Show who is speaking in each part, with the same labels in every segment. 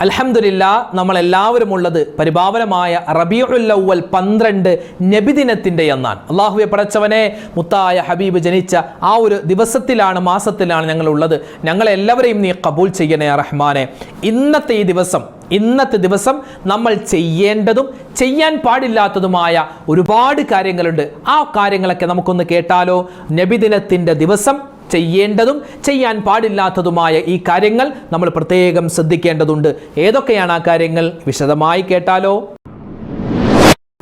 Speaker 1: അൽഹംദുലില്ല നമ്മളെല്ലാവരും ഉള്ളത് പരിപാവനമായ റബിയുല്ലവൽ പന്ത്രണ്ട് നബിദിനത്തിന്റെ എന്നാണ് അള്ളാഹുവെ പടച്ചവനെ മുത്തായ ഹബീബ് ജനിച്ച ആ ഒരു ദിവസത്തിലാണ് മാസത്തിലാണ് ഞങ്ങൾ ഉള്ളത് ഞങ്ങളെല്ലാവരെയും നീ കബൂൽ ചെയ്യണേ റഹ്മാനെ. ഇന്നത്തെ ഈ ദിവസം ഇന്നത്തെ ദിവസം നമ്മൾ ചെയ്യേണ്ടതും ചെയ്യാൻ പാടില്ലാത്തതുമായ ഒരുപാട് കാര്യങ്ങളുണ്ട്. ആ കാര്യങ്ങളൊക്കെ നമുക്കൊന്ന് കേട്ടാലോ? നബിദിനത്തിന്റെ ദിവസം ചെയ്യേണ്ടതും ചെയ്യാൻ പാടില്ലാത്തതുമായ ഈ കാര്യങ്ങൾ നമ്മൾ പ്രത്യേകം ശ്രദ്ധിക്കേണ്ടതുണ്ട്. ഏതൊക്കെയാണ് ആ കാര്യങ്ങൾ? വിശദമായി കേട്ടാലോ?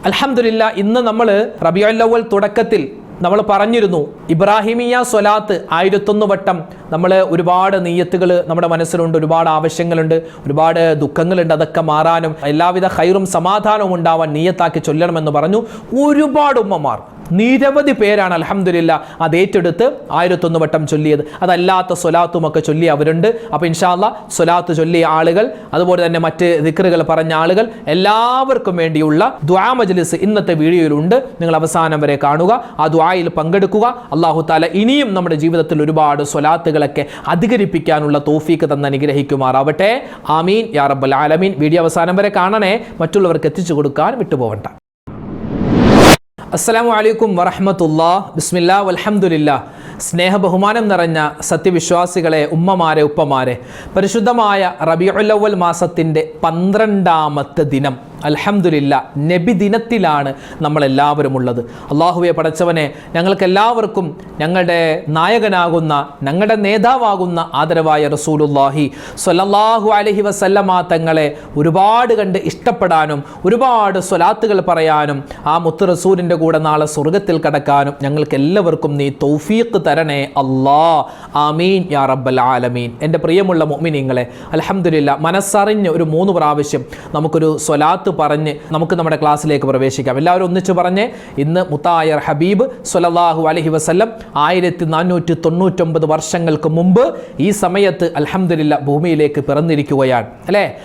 Speaker 1: അലഹമില്ല ഇന്ന് നമ്മൾ റബിയുല്ലവൽ തുടക്കത്തിൽ നമ്മൾ പറഞ്ഞിരുന്നു ഇബ്രാഹിമിയ സ്വലാത്ത് ആയിരത്തൊന്ന് വട്ടം നമ്മൾ ഒരുപാട് നീയത്തുകൾ നമ്മുടെ മനസ്സിലുണ്ട് ഒരുപാട് ആവശ്യങ്ങളുണ്ട് ഒരുപാട് ദുഃഖങ്ങളുണ്ട്. അതൊക്കെ മാറാനും എല്ലാവിധ ഹൈറും സമാധാനവും ഉണ്ടാവാൻ നീയത്താക്കി ചൊല്ലണമെന്ന് പറഞ്ഞു ഒരുപാട് ഉമ്മമാർ. നിരവധി പേരാണ് അലഹമില്ല അത് ഏറ്റെടുത്ത് ആയിരത്തൊന്ന് വട്ടം ചൊല്ലിയത്. അതല്ലാത്ത സ്വലാത്തുമൊക്കെ ചൊല്ലി അവരുണ്ട്. അപ്പോൾ ഇൻഷാല്ല സ്വലാത്ത് ചൊല്ലിയ ആളുകൾ അതുപോലെ തന്നെ മറ്റ് ദിക്റുകൾ പറഞ്ഞ ആളുകൾ എല്ലാവർക്കും വേണ്ടിയുള്ള ദ്വാ മജ്ലിസ് ഇന്നത്തെ വീഡിയോയിലുണ്ട്. നിങ്ങൾ അവസാനം വരെ കാണുക ആ ദ്വായിൽ പങ്കെടുക്കുക. അള്ളാഹു താല ഇനിയും നമ്മുടെ ജീവിതത്തിൽ ഒരുപാട് സ്വലാത്തുകളൊക്കെ അധികരിപ്പിക്കാനുള്ള തോഫീക്ക് തന്ന് അനുഗ്രഹിക്കുമാറാവട്ടെ. ആമീൻ. യാ റബ്ബൽ ആലമീൻ. വീഡിയോ അവസാനം വരെ കാണണേ. മറ്റുള്ളവർക്ക് എത്തിച്ചു കൊടുക്കാൻ വിട്ടുപോകണ്ട അസ്സലാമു അലൈക്കും വറഹമത്തുല്ലാ ബിസ്മില്ലാ വലഹമുല്ല സ്നേഹ ബഹുമാനം നിറഞ്ഞ സത്യവിശ്വാസികളെ ഉമ്മമാരെ ഉപ്പമാരെ പരിശുദ്ധമായ റബിയുല്ലവൽ മാസത്തിന്റെ പന്ത്രണ്ടാമത്തെ ദിനം. അൽഹംദുലില്ല നബി ദിനത്തിലാണ് നമ്മളെല്ലാവരും ഉള്ളത് അള്ളാഹുവെ പടച്ചവനെ ഞങ്ങൾക്ക് എല്ലാവർക്കും ഞങ്ങളുടെ നായകനാകുന്ന ഞങ്ങളുടെ നേതാവാകുന്ന ആദരവായ റസൂലുല്ലാഹി സ്വല്ലല്ലാഹു അലഹി വസല്ലമാ തങ്ങളെ ഒരുപാട് കണ്ട് ഇഷ്ടപ്പെടാനും ഒരുപാട് സ്വലാത്തുകൾ പറയാനും ആ മുത്ത് റസൂലിന്റെ കൂടെ നാളെ സ്വർഗത്തിൽ കടക്കാനും ഞങ്ങൾക്ക് എല്ലാവർക്കും നീ തൗഫീഖ് തരണേ അല്ലാ. ആമീൻ യാ റബ്ബൽ ആലമീൻ. എന്റെ പ്രിയമുള്ള മൊമിനിങ്ങളെ അലഹമുല്ല മനസ്സറിഞ്ഞ് ഒരു മൂന്ന് പ്രാവശ്യം നമുക്കൊരു സ്വലാത്ത് പറഞ്ഞ് നമുക്ക് നമ്മുടെ ക്ലാസ്സിലേക്ക് പ്രവേശിക്കാം. എല്ലാവരും ഒന്നിച്ചു പറഞ്ഞ് ഇന്ന് മുത്തായർ ഹബീബ് സുലല്ലാഹു അലഹി വസ്ല്ലം ആയിരത്തി നാനൂറ്റി തൊണ്ണൂറ്റൊമ്പത് വർഷങ്ങൾക്ക് മുമ്പ് ഈ സമയത്ത് അലഹമില്ല ഭൂമിയിലേക്ക് പിറന്നിരിക്കുകയാണ്. അല്ലേ?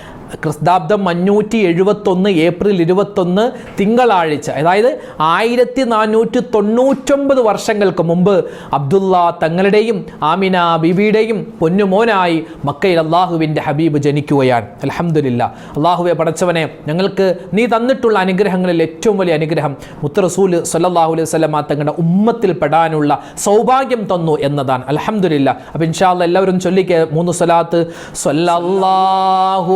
Speaker 1: ക്രിസ്താബ്ദം അഞ്ഞൂറ്റി എഴുപത്തൊന്ന് ഏപ്രിൽ ഇരുപത്തൊന്ന് തിങ്കളാഴ്ച. അതായത് ആയിരത്തി നാനൂറ്റി തൊണ്ണൂറ്റൊമ്പത് വർഷങ്ങൾക്ക് മുമ്പ് അബ്ദുള്ള തങ്ങളുടെയും ആമിന ബിബിയുടെയും പൊന്നുമോനായി മക്കയിൽ അള്ളാഹുവിന്റെ ഹബീബ് ജനിക്കുകയാണ്. അലഹമുല്ല അള്ളാഹുവെ പടച്ചവനെ ഞങ്ങൾക്ക് നീ തന്നിട്ടുള്ള അനുഗ്രഹങ്ങളിൽ ഏറ്റവും വലിയ അനുഗ്രഹം മുത്തറസൂൽ സല്ലാഹു അലൈഹി സ്വലമ തങ്ങളുടെ ഉമ്മത്തിൽ പെടാനുള്ള സൗഭാഗ്യം തന്നു എന്നതാണ്. അലഹമുല്ല അപ്പം ഇൻഷാല്ല എല്ലാവരും ചൊല്ലിക്കേ മൂന്ന് സ്വലാത്ത് സ്വല്ലല്ലാഹു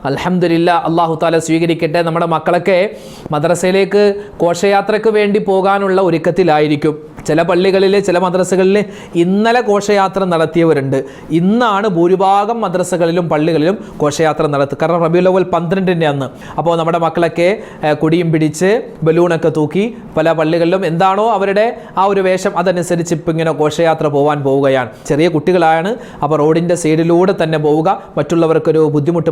Speaker 1: അലഹമില്ല അള്ളാഹു താല സ്വീകരിക്കട്ടെ. നമ്മുടെ മക്കളൊക്കെ മദ്രസയിലേക്ക് ഘോഷയാത്രയ്ക്ക് വേണ്ടി പോകാനുള്ള ഒരുക്കത്തിലായിരിക്കും. ചില പള്ളികളിൽ ചില മദ്രസകളിൽ ഇന്നലെ ഘോഷയാത്ര നടത്തിയവരുണ്ട്. ഇന്നാണ് ഭൂരിഭാഗം മദ്രസകളിലും പള്ളികളിലും ഘോഷയാത്ര നടത്തുക കാരണം റബിയുൽ അവൽ പന്ത്രണ്ടിന്റെ അന്ന്. അപ്പോൾ നമ്മുടെ മക്കളൊക്കെ കുടിയും പിടിച്ച് ബലൂണൊക്കെ തൂക്കി പല പള്ളികളിലും എന്താണോ അവരുടെ ആ ഒരു വേഷം അതനുസരിച്ച് ഇപ്പം ഇങ്ങനെ ഘോഷയാത്ര പോകാൻ പോവുകയാണ്. ചെറിയ കുട്ടികളാണ് അപ്പോൾ റോഡിന്റെ സൈഡിലൂടെ തന്നെ പോവുക. മറ്റുള്ളവർക്കൊരു ബുദ്ധിമുട്ട്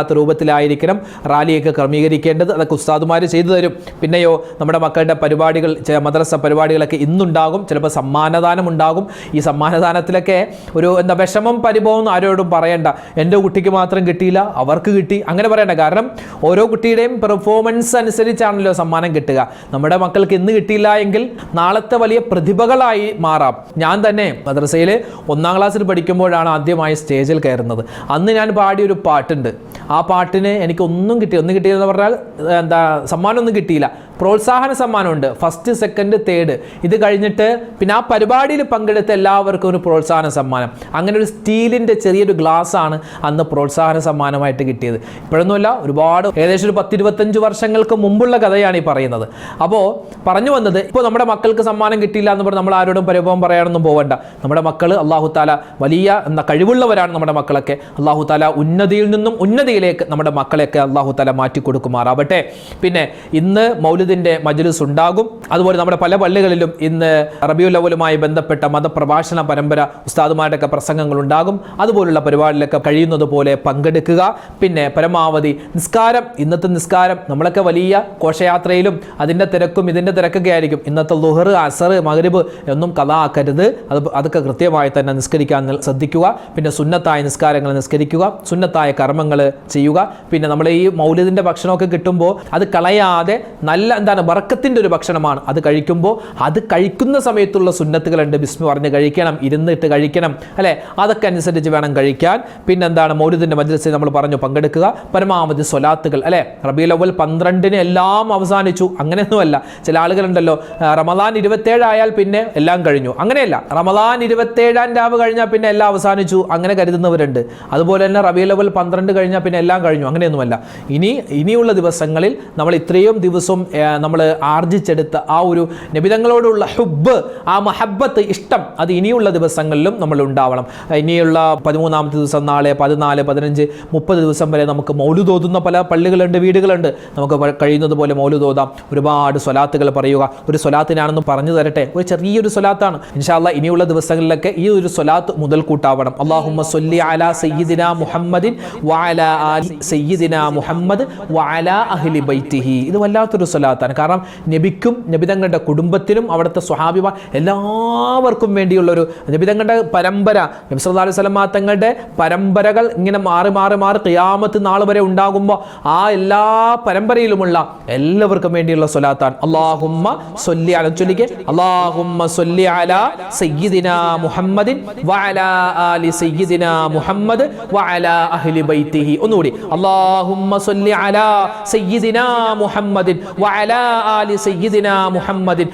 Speaker 1: പ്രയാസമില്ലാത്ത രൂപത്തിലായിരിക്കണം റാലിയൊക്കെ ക്രമീകരിക്കേണ്ടത്. അതൊക്കെ ഉസ്താദുമാർ ചെയ്തു തരും. പിന്നെയോ നമ്മുടെ മക്കളുടെ പരിപാടികൾ മദ്രസ പരിപാടികളൊക്കെ ഇന്നുണ്ടാകും. ചിലപ്പോൾ സമ്മാനദാനം ഉണ്ടാകും. ഈ സമ്മാനദാനത്തിലൊക്കെ ഒരു എന്താ വിഷമം പരിഭവം ആരോടും പറയണ്ട. എന്റെ കുട്ടിക്ക് മാത്രം കിട്ടിയില്ല അവർക്ക് കിട്ടി. അങ്ങനെ പറയണ്ട. കാരണം ഓരോ കുട്ടിയുടെയും പെർഫോമൻസ് അനുസരിച്ചാണല്ലോ സമ്മാനം കിട്ടുക. നമ്മുടെ മക്കൾക്ക് ഇന്ന് കിട്ടിയില്ല എങ്കിൽ നാളത്തെ വലിയ പ്രതിഭകളായി മാറാം. ഞാൻ തന്നെ മദ്രസയിൽ ഒന്നാം ക്ലാസ്സിൽ പഠിക്കുമ്പോഴാണ് ആദ്യമായി സ്റ്റേജിൽ കയറുന്നത്. അന്ന് ഞാൻ പാടിയൊരു പാട്ടുണ്ട്. ആ പാട്ടിന് എനിക്കൊന്നും കിട്ടി ഒന്നും കിട്ടിയെന്ന് പറഞ്ഞാൽ എന്താ സമ്മാനമൊന്നും കിട്ടിയില്ല. പ്രോത്സാഹന സമ്മാനമുണ്ട്. ഫസ്റ്റ് സെക്കൻഡ് തേർഡ് ഇത് കഴിഞ്ഞിട്ട് പിന്നെ ആ പരിപാടിയിൽ പങ്കെടുത്ത എല്ലാവർക്കും ഒരു പ്രോത്സാഹന സമ്മാനം. അങ്ങനെ ഒരു സ്റ്റീലിന്റെ ചെറിയൊരു ഗ്ലാസ് ആണ് അന്ന് പ്രോത്സാഹന സമ്മാനമായിട്ട് കിട്ടിയത്. ഇപ്പോഴൊന്നുമല്ല ഒരുപാട് ഏകദേശം ഒരു പത്തിരുപത്തഞ്ച് വർഷങ്ങൾക്ക് മുമ്പുള്ള കഥയാണ് ഈ പറയുന്നത്. അപ്പോൾ പറഞ്ഞു വന്നത് ഇപ്പോൾ നമ്മുടെ മക്കൾക്ക് സമ്മാനം കിട്ടിയില്ല എന്ന് പറഞ്ഞ് നമ്മൾ ആരോടും പരിഭവം പറയാനൊന്നും പോകണ്ട നമ്മുടെ മക്കൾ അള്ളാഹു താല വലിയ എന്താ കഴിവുള്ളവരാണ് നമ്മുടെ മക്കളൊക്കെ. അള്ളാഹു താല ഉന്നതിയിൽ നിന്നും ഉന്നതിയിലേക്ക് നമ്മുടെ മക്കളെയൊക്കെ അള്ളാഹു താല മാറ്റി കൊടുക്കുമാറാവട്ടെ പിന്നെ ഇന്ന് മൗലിദ് മൗലിദിന്റെ മജ്ലിസ് ഉണ്ടാകും അതുപോലെ നമ്മുടെ പല പള്ളികളിലും ഇന്ന് റബിയുൽ അവലുമായി ബന്ധപ്പെട്ട മതപ്രഭാഷണ പരമ്പര ഉസ്താദുമാരുടെയൊക്കെ പ്രസംഗങ്ങൾ ഉണ്ടാകും അതുപോലുള്ള പരിപാടിയിലൊക്കെ കഴിയുന്നത് പോലെ പങ്കെടുക്കുക. പിന്നെ പരമാവധി നിസ്കാരം ഇന്നത്തെ നിസ്കാരം നമ്മളൊക്കെ വലിയ ഘോഷയാത്രയിലും അതിന്റെ തിരക്കും ഇതിന്റെ തിരക്കൊക്കെ ആയിരിക്കും. ഇന്നത്തെ ലുഹർ അസർ മകരിബ് എന്നും കഥ ആക്കരുത് അത് അതൊക്കെ കൃത്യമായി തന്നെ നിസ്കരിക്കാൻ ശ്രദ്ധിക്കുക. പിന്നെ സുന്നത്തായ നിസ്കാരങ്ങൾ നിസ്കരിക്കുക. സുന്നത്തായ കർമ്മങ്ങൾ ചെയ്യുക. പിന്നെ നമ്മൾ ഈ മൗലിദിന്റെ ഭക്ഷണമൊക്കെ കിട്ടുമ്പോൾ അത് കളയാതെ നല്ല എന്താണ് ബറക്കത്തിന്റെ ഒരു ഭക്ഷണമാണ്. അത് കഴിക്കുമ്പോൾ അത് കഴിക്കുന്ന സമയത്തുള്ള സുന്നത്തുകളുണ്ട്. ബിസ്മി പറഞ്ഞ് കഴിക്കണം ഇരുന്നിട്ട് കഴിക്കണം അല്ലേ? അതൊക്കെ അനുസരിച്ച് വേണം കഴിക്കാൻ. പിന്നെന്താണ് മൗലിദിന്റെ നമ്മൾ പറഞ്ഞു പങ്കെടുക്കുക. പരമാവധി സ്വലാത്തുകൾ അല്ലേ? റബി ലവൽ പന്ത്രണ്ടിന് എല്ലാം അവസാനിച്ചു. അങ്ങനെയൊന്നുമല്ല. ചില ആളുകളുണ്ടല്ലോ റമദാൻ ഇരുപത്തേഴായാൽ പിന്നെ എല്ലാം കഴിഞ്ഞു. അങ്ങനെയല്ല. റമദാൻ ഇരുപത്തേഴാം രാവ് കഴിഞ്ഞാൽ പിന്നെ എല്ലാം അവസാനിച്ചു. അങ്ങനെ കരുതുന്നവരുണ്ട്. അതുപോലെ തന്നെ റബി ലവൽ പന്ത്രണ്ട് കഴിഞ്ഞാൽ പിന്നെ എല്ലാം കഴിഞ്ഞു. അങ്ങനെയൊന്നുമല്ല. ഇനി ഇനിയുള്ള ദിവസങ്ങളിൽ നമ്മൾ ഇത്രയും ദിവസവും നമ്മൾ ആർജിച്ചെടുത്ത ആ ഒരു നബിതങ്ങളോടുള്ള ഹുബ് ആ മഹബത്ത് ഇഷ്ടം. അത് ഇനിയുള്ള ദിവസങ്ങളിലും നമ്മൾ ഉണ്ടാവണം. ഇനിയുള്ള പതിമൂന്നാമത്തെ ദിവസം നാളെ പതിനാല് പതിനഞ്ച് മുപ്പത് ദിവസം വരെ നമുക്ക് മൗലുതോതുന്ന പല പള്ളികളുണ്ട് വീടുകളുണ്ട്. നമുക്ക് കഴിയുന്നത് പോലെ മൗലുതോതാം ഒരുപാട് സ്വലാത്തുകൾ പറയുക. ഒരു സ്വലാത്തിനാണെന്ന് പറഞ്ഞു തരട്ടെ. ഒരു ചെറിയൊരു സ്വലാത്താണ്. ഇൻഷാല്ല ഇനിയുള്ള ദിവസങ്ങളിലൊക്കെ ഈ ഒരു സ്വലാത്ത് മുതൽ കൂട്ടാവണം സൊല്ലി അല സയ്യിദിന മുഹമ്മദിൻ വാല സയ്യിദിന മുഹമ്മദ് വാല അഹ്ലി ബൈറ്റിഹി ഇത് വല്ലാത്തൊരു സ്വലാത്താണ് കാരണം നബിക്കും നബിതങ്ങളുടെ കുടുംബത്തിനും അവിടുത്തെ സ്വഹാബിമ എല്ലാവർക്കും വേണ്ടിയുള്ള ഒരു നബിതങ്ങളുടെ പരമ്പര നബി സല്ലല്ലാഹു അലൈഹി വസല്ലമ തങ്ങളുടെ പരമ്പരകൾ ഇങ്ങനെ മാറി മാറി മാറി ഖിയാമത്ത് നാൾ വരെ ഉണ്ടാകുമ്പോൾ ആ എല്ലാ പരമ്പരയിലുമുള്ള എല്ലാവർക്കും വേണ്ടിയുള്ള സ്വലാത്താണ്. അള്ളാഹുമ്മ സൊല്ലി അല ചൊല്ലിക്ക്. അള്ളാഹുമ്മ സൊല്ലി അല സയ്യിദിന മുഹമ്മദിൻ വഅല ആലി സയ്യിദിന മുഹമ്മദ് വഅല അഹ്ലി ബൈത്തിഹി. ഒന്നുകൂടി. അള്ളാഹുമ്മ സൊല്ലി അല സയ്യിദിന മുഹമ്മദിൻ വഅല ആലി മുഹമ്മദിൻ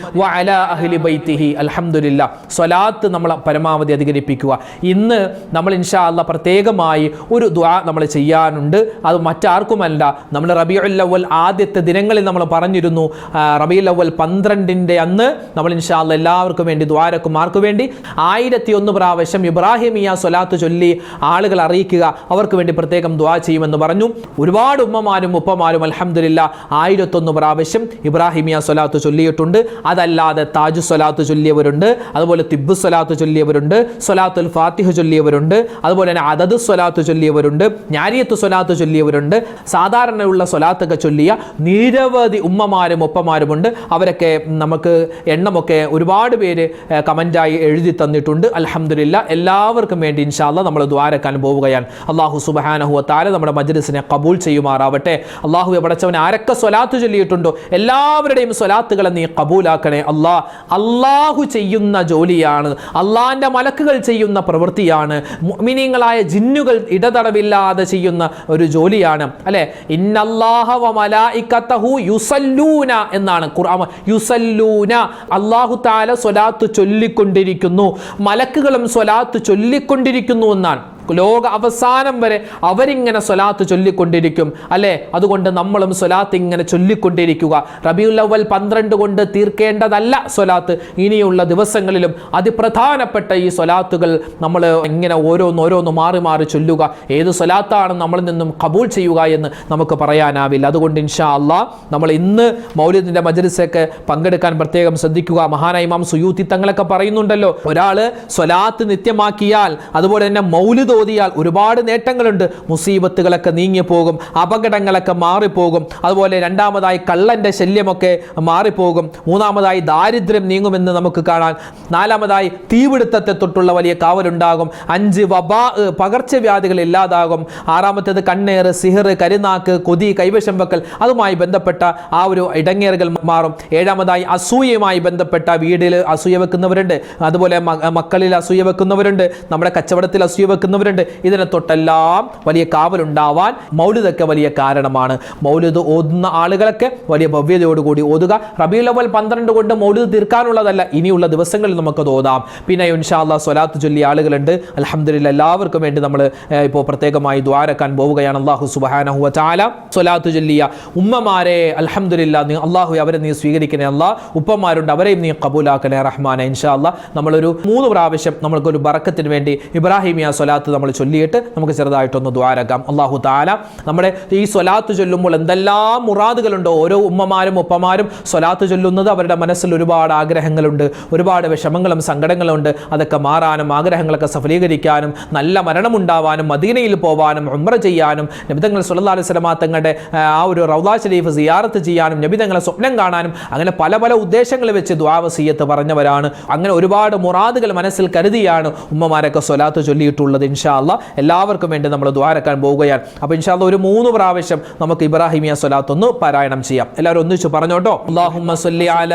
Speaker 1: അഹ്ലി ബൈത്തിഹി. അൽഹംദുലില്ലാ. സ്വലാത്ത് നമ്മൾ പരമാവധി അധികരിപ്പിക്കുക. ഇന്ന് നമ്മൾ ഇൻഷാ അല്ലാ പ്രത്യേകമായി ഒരു ദുആ നമ്മൾ ചെയ്യാനുണ്ട്. അത് മറ്റാർക്കുമല്ല. നമ്മൾ റബിയുൽ അവൽ ആദ്യത്തെ ദിനങ്ങളിൽ നമ്മൾ പറഞ്ഞിരുന്നു. ആ, റബീഉൽ അവൽ പന്ത്രണ്ടിന്റെ അന്ന് നമ്മൾ ഇൻഷാ അല്ലാ എല്ലാവർക്കും വേണ്ടി ദ്വാരക്കുമാർക്ക് വേണ്ടി ആയിരത്തി ഒന്ന് പ്രാവശ്യം ഇബ്രാഹിമിയ സ്വലാത്ത് ചൊല്ലി ആളുകൾ അറിയിക്കുക. അവർക്ക് വേണ്ടി പ്രത്യേകം ദ്വാ ചെയ്യുമെന്ന് പറഞ്ഞു. ഒരുപാട് ഉമ്മമാരും ഉപ്പമാരും അലഹമില്ല ആയിരത്തൊന്ന് പ്രാവശ്യം ഇബ്രാഹിമിയ സ്വലാത്ത് ചൊല്ലിയിട്ടുണ്ട്. അതല്ലാതെ താജു സ്വലാത്ത് ചൊല്ലിയവരുണ്ട്. അതുപോലെ തിബ്ബു സ്വലാത്ത് ചൊല്ലിയവരുണ്ട്. സ്വലാത്തുൽ ഫാത്തിഹ് ചൊല്ലിയവരുണ്ട്. അതുപോലെ തന്നെ അതത് സ്വലാത്ത് ചൊല്ലിയവരുണ്ട്. ഞാരിയത്ത് സ്വലാത്ത് ചൊല്ലിയവരുണ്ട്. സാധാരണയുള്ള സ്വലാത്തൊക്കെ ചൊല്ലിയ നിരവധി ഉമ്മമാരും ഒപ്പമാരുമുണ്ട്. അവരൊക്കെ നമുക്ക് എണ്ണമൊക്കെ ഒരുപാട് പേര് കമന്റായി എഴുതി തന്നിട്ടുണ്ട്. അലഹമില്ല എല്ലാവർക്കും വേണ്ടി ഇൻഷാല്ല നമ്മൾ ദ്വാരക്കാൻ പോവുകയാണ്. അള്ളാഹു സുബാനഹു താര നമ്മുടെ മജ്ലിസിനെ കബൂൾ ചെയ്യുമാറാവട്ടെ. അള്ളാഹു എവിടച്ചവൻ ആരൊക്കെ സ്വലാത്ത് ചൊല്ലിയിട്ടുണ്ടോ എല്ലാവരുടെയും സ്വലാത്തുകളെ നീ കബൂലാക്കണേ. അള്ളാ അള്ളാഹു ചെയ്യുന്ന ജോലിയാണ് അള്ളാഹിന്റെ മലക്കുകൾ ചെയ്യുന്ന പ്രവൃത്തിയാണ് മുഅ്മിനീങ്ങളായ ജിന്നുകൾ ഇടതടവില്ലാതെ ചെയ്യുന്ന ഒരു ജോലിയാണ്. അല്ലെ? ഇന്നല്ലാഹ വ മലായിക്കത്തഹു യുസല്ലൂന എന്നാണ് ഖുർആൻ. യുസല്ലൂന അള്ളാഹു താല സ്വലാത്ത് ചൊല്ലിക്കൊണ്ടിരിക്കുന്നു. മലക്കുകളും സ്വലാത്ത് ചൊല്ലിക്കൊണ്ടിരിക്കുന്നു എന്നാണ്. ലോക അവസാനം വരെ അവരിങ്ങനെ സ്വലാത്ത് ചൊല്ലിക്കൊണ്ടിരിക്കും. അല്ലേ? അതുകൊണ്ട് നമ്മളും സ്വലാത്ത് ഇങ്ങനെ ചൊല്ലിക്കൊണ്ടിരിക്കുക. റബിയുല്ലവൽ പന്ത്രണ്ട് കൊണ്ട് തീർക്കേണ്ടതല്ല സ്വലാത്ത്. ഇനിയുള്ള ദിവസങ്ങളിലും അതിപ്രധാനപ്പെട്ട ഈ സ്വലാത്തുകൾ നമ്മൾ ഇങ്ങനെ ഓരോന്ന് ഓരോന്ന് മാറി മാറി ചൊല്ലുക. ഏത് സ്വലാത്താണ് നമ്മളിൽ നിന്നും കബൂൾ ചെയ്യുക എന്ന് നമുക്ക് പറയാനാവില്ല. അതുകൊണ്ട് ഇൻഷാ അള്ളാ നമ്മൾ ഇന്ന് മൗലിദിന്റെ മജലിസൊക്കെ പങ്കെടുക്കാൻ പ്രത്യേകം ശ്രദ്ധിക്കുക. മഹാനായ ഇമാം സുയൂത്തി തങ്ങളൊക്കെ പറയുന്നുണ്ടല്ലോ ഒരാൾ സ്വലാത്ത് നിത്യമാക്കിയാൽ അതുപോലെ തന്നെ മൗലിദ് ഓതിയാൽ ഒരുപാട് നേട്ടങ്ങളുണ്ട്. മുസീബത്തുകളൊക്കെ നീങ്ങിപ്പോകും അപകടങ്ങളൊക്കെ മാറിപ്പോകും. അതുപോലെ രണ്ടാമതായി കള്ളന്റെ ശല്യമൊക്കെ മാറിപ്പോകും. മൂന്നാമതായി ദാരിദ്ര്യം നീങ്ങുമെന്ന് നമുക്ക് കാണാൻ. നാലാമതായി തീപിടുത്തത്തെ തൊട്ടുള്ള വലിയ കാവലുണ്ടാകും. അഞ്ച് വബാ പകർച്ചവ്യാധികൾ ഇല്ലാതാകും. ആറാമത്തേത് കണ്ണേറ് സിഹർ കരുനാക്ക് കൊതി കൈവശം വെക്കൽ അതുമായി ബന്ധപ്പെട്ട ആ ഒരു ഇടങ്ങേറുകൾ മാറും. ഏഴാമതായി അസൂയയുമായി ബന്ധപ്പെട്ട വീടിൽ അസൂയ വെക്കുന്നവരുണ്ട്. അതുപോലെ മക്കളിൽ അസൂയ വെക്കുന്നവരുണ്ട്. നമ്മുടെ കച്ചവടത്തിൽ അസൂയ വെക്കുന്നവരുണ്ട്. ഇതിനെ തൊട്ടെല്ലാം വലിയ കാവലുണ്ടാവാൻ മൗലിതൊക്കെ വലിയ കാരണമാണ്. മൗലിദ് ഓതുന്ന ആളുകളൊക്കെ വലിയ ഭവ്യതയോടുകൂടി ഓതുക. റബി ലവൽ പന്ത്രണ്ട് കൊണ്ട് മൗലിദ് തീർക്കാനുള്ളതല്ല. ഇനിയുള്ള ദിവസങ്ങളിൽ നമുക്ക് ഓതാം. പിന്നെ ഇൻഷാല്ല സ്വലാത്ത് ചൊല്ലിയ ആളുകളുണ്ട്. അലഹമില്ല എല്ലാവർക്കും വേണ്ടി നമ്മൾ ഇപ്പോൾ പ്രത്യേകമായി ദ്വാരക്കാൻ പോവുകയാണ്. അള്ളാഹു സുബാനഹു ചാല സ്വലാത്ത് ചൊല്ലിയ ഉമ്മമാരെ അലഹമില്ല നീ അള്ളാഹു അവരെ നീ സ്വീകരിക്കണേ അല്ല. ഉപ്പമാരുണ്ട് അവരെയും നീ കബൂലാക്കണേ റഹ്മാനെ. ഇൻഷാല്ല നമ്മളൊരു മൂന്ന് പ്രാവശ്യം നമ്മൾക്കൊരു ബറക്കത്തിന് വേണ്ടി ഇബ്രാഹിമിയ സ്വലാത്ത് നമ്മൾ ചൊല്ലിയിട്ട് നമുക്ക് ചെറുതായിട്ടൊന്ന് ദ്വാരക്കാം അള്ളാഹു താല നമ്മുടെ ഈ സ്വലാത്ത് ചൊല്ലുമ്പോൾ എന്തെല്ലാം മുറാദുകളുണ്ടോ? ഓരോ ഉമ്മമാരും ഉപ്പമാരും സ്വലാത്ത് ചൊല്ലുന്നത് അവരുടെ മനസ്സിൽ ഒരുപാട് ആഗ്രഹങ്ങളുണ്ട് ഒരുപാട് വിഷമങ്ങളും സങ്കടങ്ങളുണ്ട്. അതൊക്കെ മാറാനും ആഗ്രഹങ്ങളൊക്കെ സഫലീകരിക്കാനും നല്ല മരണമുണ്ടാവാനും മദീനയിൽ പോവാനും ഉമ്ര ചെയ്യാനും നബിതങ്ങൾ സുല്ലാ അലൈഹി സ്വലമാ തങ്ങളുടെ ആ ഒരു റൗദാ ഷരീഫ് സിയാറത്ത് ചെയ്യാനും നബിതങ്ങളെ സ്വപ്നം കാണാനും അങ്ങനെ പല പല ഉദ്ദേശങ്ങൾ വെച്ച് ദ്വാവസീയത്ത് പറഞ്ഞവരാണ്. അങ്ങനെ ഒരുപാട് മുറാദുകൾ മനസ്സിൽ കരുതിയാണ് ഉമ്മമാരൊക്കെ സ്വലാത്ത് ചൊല്ലിയിട്ടുള്ളത് ഇൻഷാ ഇൻഷാല്ല എല്ലാവർക്കും വേണ്ടി നമ്മൾ ദ്വാരക്കാൻ പോവുകയാണ്. അപ്പോൾ ഇൻഷാല്ല ഒരു മൂന്ന് പ്രാവശ്യം നമുക്ക് ഇബ്രാഹിമിയ സ്വലാത്ത് ഒന്ന് പാരായണം ചെയ്യാം. എല്ലാവരും ഒന്നിച്ചു പറഞ്ഞോട്ടോ. അല്ലാഹുമ്മ സല്ലി അല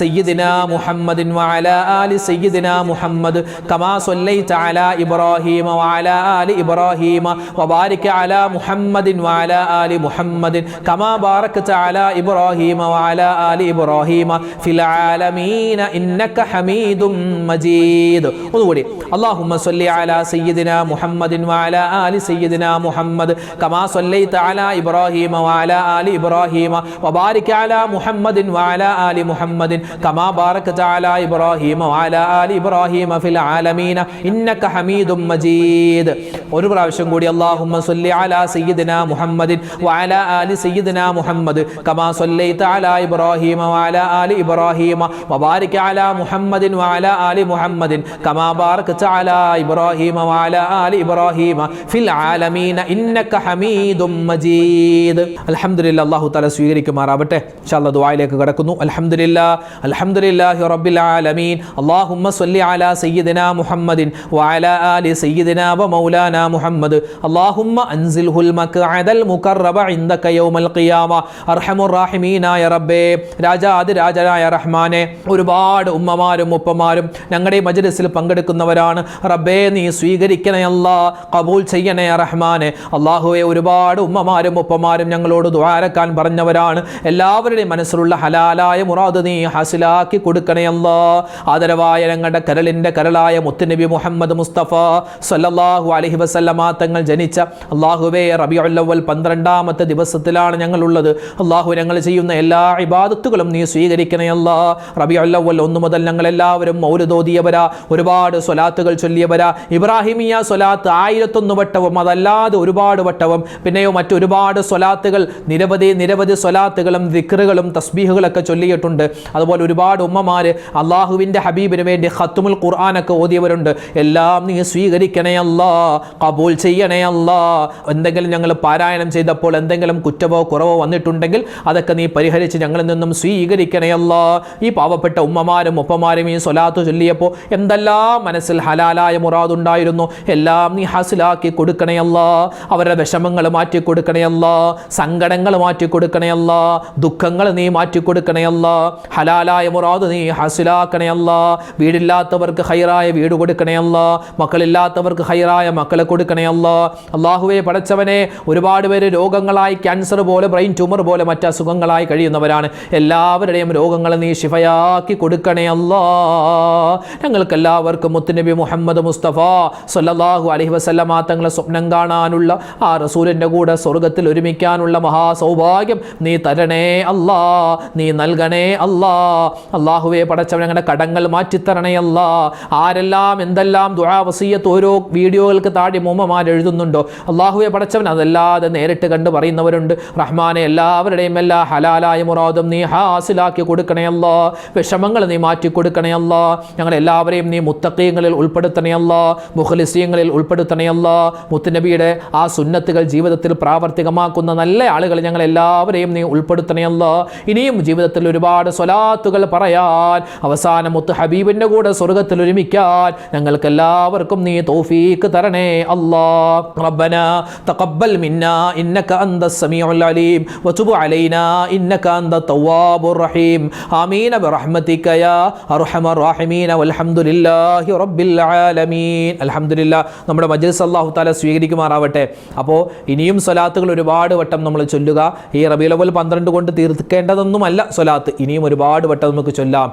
Speaker 1: സയ്യിദിന മുഹമ്മദിൻ വ വഅല ആലി സയ്യിദിന മുഹമ്മദ് കമാ സല്ലൈത അല ഇബ്രാഹിമ വ വഅല ആലി ഇബ്രാഹിമ വ ബാരിക അല മുഹമ്മദിൻ വ വഅല ആലി മുഹമ്മദിൻ കമാ ബാറകത അല ഇബ്രാഹിമ വ വഅല ആലി ഇബ്രാഹിമ ഫിൽ ആലമീന ഇന്നക ഹമീദും മജീദ്. ഒന്നുകൂടി അല്ലാഹുമ്മ സല്ലി അല സയ്യിദിന മുഹമ്മദിൻ വാല ആലി സയ്യിദിന മുഹമ്മദ്. കമാ സല്ലൈത അല ഇബ്രാഹിമ വാല ആലി ഇബ്രാഹിമ വബാരിക അല മുഹമ്മദിൻ വാല ആലി മുഹമ്മദിൻ. കമാ ബാറക് അല ഇബ്രാഹിമ വാല ആലി ഇബ്രാഹിമ ഫിൽ ആലമീന ഇന്നക ഹമീദും മജീദ്. ഒരു പ്രാവശ്യം കൂടി അല്ലാഹുമ്മ സല്ലി അല സയ്യിദിന മുഹമ്മദിൻ വാല ആലി സയ്യിദിന മുഹമ്മദ്. കമാ സല്ലൈത അല ഇബ്രാഹിമ വാല ആലി ഇബ്രാഹിമ വബാരിക അല മുഹമ്മദിൻ വാല ആലി മുഹമ്മദിൻ. കമാ ബാറക് അല ഇബ്രാഹിമ വാല ആലി ഇബ്രാഹിമ ഫിൽ ആലമീന ഇന്നക ഹമീദും മജീദ്. അൽഹംദുലില്ലാ അല്ലാഹു തആല സ്വീകരിക്കുമാറാവട്ടെ. ഇൻഷാഅല്ലാഹ് ദുആയിലേക്ക് കടക്കുന്നു. അൽഹംദുലില്ലാ അൽഹംദുലില്ലാഹി റബ്ബിൽ ആലമീൻ. അല്ലാഹുമ്മ സ്വല്ലി അലാ സയ്യിദിനാ മുഹമ്മദിൻ വഅലാ ആലി സയ്യിദിനാ വമൗലാനാ മുഹമ്മദ്. അല്ലാഹുമ്മ അൻസിൽഹുൽ മഖഅദൽ മുഖറബ ഇന്ദക യൗമൽ ഖിയാമ. അർഹമുർ റാഹിമീനായ റബ്ബേ. രാജാതിരാജനായ റഹ്മാനെ ഒരുപാട് ഉമ്മമാരും ഉപ്പമാരും ഞങ്ങളുടെ മജ്ലിസിൽ പങ്കെടുക്കുന്നവരാണ്. റബ്ബേ നീ സ്വീകരിക്കണ അല്ലാ കബൂൽ ചെയ്യണേ റഹ്മാനെ. അള്ളാഹുവെ ഒരുപാട് ഉമ്മമാരും ഉപ്പമാരും ഞങ്ങളോട് ദ്വാരക്കാൻ പറഞ്ഞവരാണ്. എല്ലാവരുടെയും മനസ്സിലുള്ള ഹലാലായ മുറാദ് നീ ഹാസിലാക്കി കൊടുക്കണേ അല്ലാ. ആദരവായ ഞങ്ങളുടെ കരളിന്റെ കരളായ മുത്തുനബി മുഹമ്മദ് മുസ്തഫ സല്ലല്ലാഹു അലഹി വസല്ലമാ തങ്ങൾ ജനിച്ച അള്ളാഹുവെ റബിയുല്ലവൽ പന്ത്രണ്ടാമത്തെ ദിവസത്തിലാണ് ഞങ്ങളുള്ളത്. അള്ളാഹു ഞങ്ങൾ ചെയ്യുന്ന എല്ലാ ഇബാദത്തുകളും നീ സ്വീകരിക്കണേ അല്ലാ. റബിയുല്ലവൽ ഒന്നു മുതൽ ഞങ്ങളെല്ലാവരും മൗലുദോദിയവരാ ഒരുപാട് സ്വലാത്തുകൾ ചൊല്ലിയവരാ. ഇബ്രാഹിമിയ സ്വലാത്ത് ആയിരത്തൊന്ന് വട്ടവും അതല്ലാതെ ഒരുപാട് വട്ടവും. പിന്നെയോ മറ്റൊരുപാട് സ്വലാത്തുകൾ നിരവധി നിരവധി സ്വലാത്തുകളും ദിക്റുകളും തസ്ബീഹുകളൊക്കെ ചൊല്ലിയിട്ടുണ്ട്. അതുപോലെ ഒരുപാട് ഉമ്മമാർ അള്ളാഹുവിന്റെ ഹബീബിന് വേണ്ടി ഖത്തുമുൽ ഖുർആാനൊക്കെ ഓതിയവരുണ്ട്. എല്ലാം നീ സ്വീകരിക്കണേ അല്ലാ കബൂൽ ചെയ്യണേ എന്തെങ്കിലും ഞങ്ങൾ പാരായണം ചെയ്തപ്പോൾ എന്തെങ്കിലും കുറ്റമോ കുറവോ വന്നിട്ടുണ്ടെങ്കിൽ അതൊക്കെ നീ പരിഹരിച്ച് ഞങ്ങളിൽ നിന്നും സ്വീകരിക്കണേ അല്ലാ. ഈ പാവപ്പെട്ട ഉമ്മമാരും ഉപ്പമാരും ഈ സ്വലാത്ത് ചൊല്ലിയപ്പോൾ എന്തെല്ലാം മനസ്സിൽ ഹലാലായ മുറാദുണ്ടായിരുന്നു എല്ലാം നീ ഹാസിലാക്കി കൊടുക്കണയല്ല അവരുടെ വിഷമങ്ങൾ മാറ്റി കൊടുക്കണയല്ല സങ്കടങ്ങൾ മാറ്റി കൊടുക്കണയല്ല ദുഃഖങ്ങൾ നീ മാറ്റി കൊടുക്കണയല്ല ഹലാലായ മുറാദ് നീ ഹാസിലാക്കണയല്ല വീടില്ലാത്തവർക്ക് ഹൈറായ വീട് കൊടുക്കണയല്ല മക്കളില്ലാത്തവർക്ക് ഹൈറായ മക്കളെ കൊടുക്കണയല്ല അള്ളാഹുവെ പടച്ചവനെ ഒരുപാട് പേര് രോഗങ്ങളായി ക്യാൻസർ പോലെ ബ്രെയിൻ ട്യൂമർ പോലെ മറ്റു അസുഖങ്ങളായി കഴിയുന്നവരാണ്. എല്ലാവരുടെയും രോഗങ്ങൾ നീ ശിഫയാക്കി കൊടുക്കണേ അല്ലാ. ഞങ്ങൾക്ക് എല്ലാവർക്കും മുത്തുനബി മുഹമ്മദ് മുസ്തഫ സല്ലല്ലാഹു അലൈഹി വസല്ലമ തങ്ങളെ സ്വപ്നം കാണാനുള്ള ആ റസൂലിന്റെ കൂടെ സ്വർഗത്തിൽ ഒരുമിക്കാനുള്ള മഹാസൗഭാഗ്യം നീ തരണേ അല്ലാ നീ നൽകണേ അല്ലാ. അള്ളാഹുവെ പടച്ചവൻ ഞങ്ങളുടെ കടങ്ങൾ മാറ്റിത്തരണേ അല്ലാ. ആരെല്ലാം എന്തെല്ലാം ദുരാവസീയത്ത് ഓരോ വീഡിയോകൾക്ക് താഴെ മൂമ്മമാർ എഴുതുന്നുണ്ടോ അള്ളാഹുവെ പടച്ചവൻ അതല്ലാതെ നേരിട്ട് കണ്ട് പറയുന്നവരുണ്ട്. റഹ്മാനെ എല്ലാവരുടെയും എല്ലാ ഹലാലായ മുറാദും നീ ഹാസിലാക്കി കൊടുക്കണേ അല്ലാ. വിഷമങ്ങൾ നീ മാറ്റി കൊടുക്കണേ അല്ലാ. ഞങ്ങളെല്ലാവരെയും നീ മുത്തക്കീങ്ങളിൽ ഉൾപ്പെടുത്തണേ അല്ലാ. മുഖലിസീങ്ങളിൽ ഉൾപ്പെടുത്തണേ അല്ലാ. മുത്തുനബിയുടെ ആ സുന്നത്തുകൾ ജീവിതത്തിൽ പ്രാവർത്തികമാക്കുന്ന നല്ല ആളുകൾ ഞങ്ങൾ എല്ലാവരെയും നീ ഉൾപ്പെടുത്തണയല്ല ഇനിയും ജീവിതത്തിൽ ഒരുപാട് സ്വലാത്തുകൾ പറയാൻ അവസാനം മുത്ത് ഹബീബിന്റെ കൂടെ സ്വർഗത്തിൽ ഒരുമിക്കാൻ ഞങ്ങൾക്ക് എല്ലാവർക്കും നീ തോഫീക്ക് തരണേ അല്ലാ. റബ്ബന തഖബ്ബൽ മിന്നാ ഇന്നക അന്ത സമീഉൽ അലീം. വതുബ് അലൈനാ ഇന്നക അന്ത തവ്വാബുർ റഹീം. ആമീൻ ബിറഹ്മതിക യാ അർഹമർ റഹീമീൻ. വൽഹംദുലില്ലാഹി റബ്ബിൽ ആലമീൻ. അൽഹംദുലില്ലാ നമ്മുടെ മജ്ലിസ് അല്ലാഹു താല സ്വീകരിക്കുമാറാവട്ടെ. അപ്പോൾ ഇനിയും സ്വലാത്തുകൾ ഒരുപാട് വട്ടം നമ്മൾ ചൊല്ലുക. ഈ റബീൽ അവൽ പന്ത്രണ്ട് കൊണ്ട് തീർക്കേണ്ടതൊന്നുമല്ല സ്വലാത്ത്. ഇനിയും ഒരുപാട് വട്ടം നമുക്ക് ചൊല്ലാം.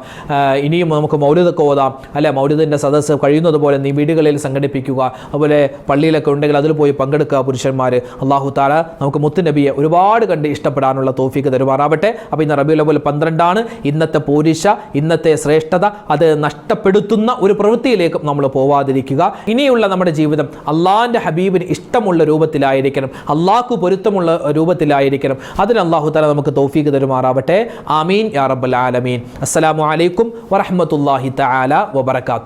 Speaker 1: ഇനിയും നമുക്ക് മൗലിതൊക്കെ ഓതാം. അല്ലെ? മൗലിദിന്റെ സദസ്സ് കഴിയുന്നത് പോലെ നീ വീടുകളിൽ സംഘടിപ്പിക്കുക. അതുപോലെ പള്ളിയിലൊക്കെ ഉണ്ടെങ്കിൽ അതിൽ പോയി പങ്കെടുക്കുക പുരുഷന്മാർ അള്ളാഹു താല നമുക്ക് മുത്തുനബിയെ ഒരുപാട് കണ്ട് ഇഷ്ടപ്പെടാനുള്ള തോഫിക്ക് തരുമാറാവട്ടെ. അപ്പോൾ ഇന്ന് റബീൽ അവൽ പന്ത്രണ്ടാണ്. ഇന്നത്തെ പോരിശ ഇന്നത്തെ ശ്രേഷ്ഠത അത് നഷ്ടപ്പെടുത്തുന്ന ഒരു പ്രവൃത്തിയിലേക്കും നമ്മൾ പോവാതിരിക്കുക. ഇനിയുള്ള നമ്മുടെ നമ്മുടെ ജീവിതം അള്ളാഹിന്റെ ഹബീബിന് ഇഷ്ടമുള്ള രൂപത്തിലായിരിക്കണം. അള്ളാഹ്ക്ക് പൊരുത്തമുള്ള രൂപത്തിലായിരിക്കണം. അതിന് അള്ളാഹു തല നമുക്ക് തൗഫീക്ക് തരുമാറാവട്ടെ. ആമീൻ. യാ റബ്ബൽ ആലമീൻ. അസ്സലാമു അലൈക്കും വറഹ്മത്തുള്ളാഹി തആല വബറകാത്തു.